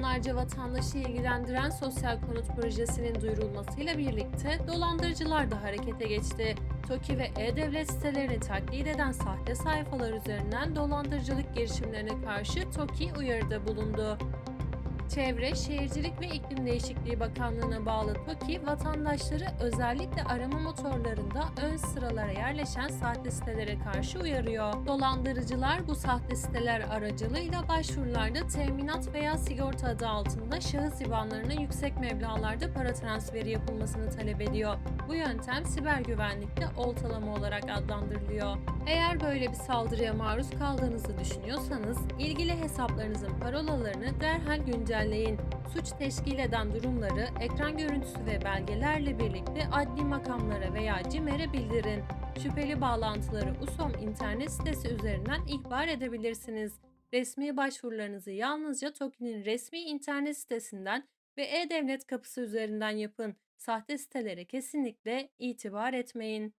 milyonlarca vatandaşı ilgilendiren sosyal konut projesinin duyurulmasıyla birlikte dolandırıcılar da harekete geçti. TOKİ ve E-Devlet sitelerini taklit eden sahte sayfalar üzerinden dolandırıcılık girişimlerine karşı TOKİ uyarıda bulundu. Çevre, Şehircilik ve İklim Değişikliği Bakanlığı'na bağlı TOKİ, vatandaşları özellikle arama motorlarında ön sıralara yerleşen sahte sitelere karşı uyarıyor. Dolandırıcılar bu sahte siteler aracılığıyla başvurularda teminat veya sigorta adı altında şahıs IBAN'larına yüksek meblağlarda para transferi yapılmasını talep ediyor. Bu yöntem siber güvenlikte oltalama olarak adlandırılıyor. Eğer böyle bir saldırıya maruz kaldığınızı düşünüyorsanız, ilgili hesaplarınızın parolalarını derhal güncelleyin. Suç teşkil eden durumları ekran görüntüsü ve belgelerle birlikte adli makamlara veya CİMER'e bildirin. Şüpheli bağlantıları USOM internet sitesi üzerinden ihbar edebilirsiniz. Resmi başvurularınızı yalnızca TOKİ'nin resmi internet sitesinden ve e-devlet kapısı üzerinden yapın. Sahte sitelere kesinlikle itibar etmeyin.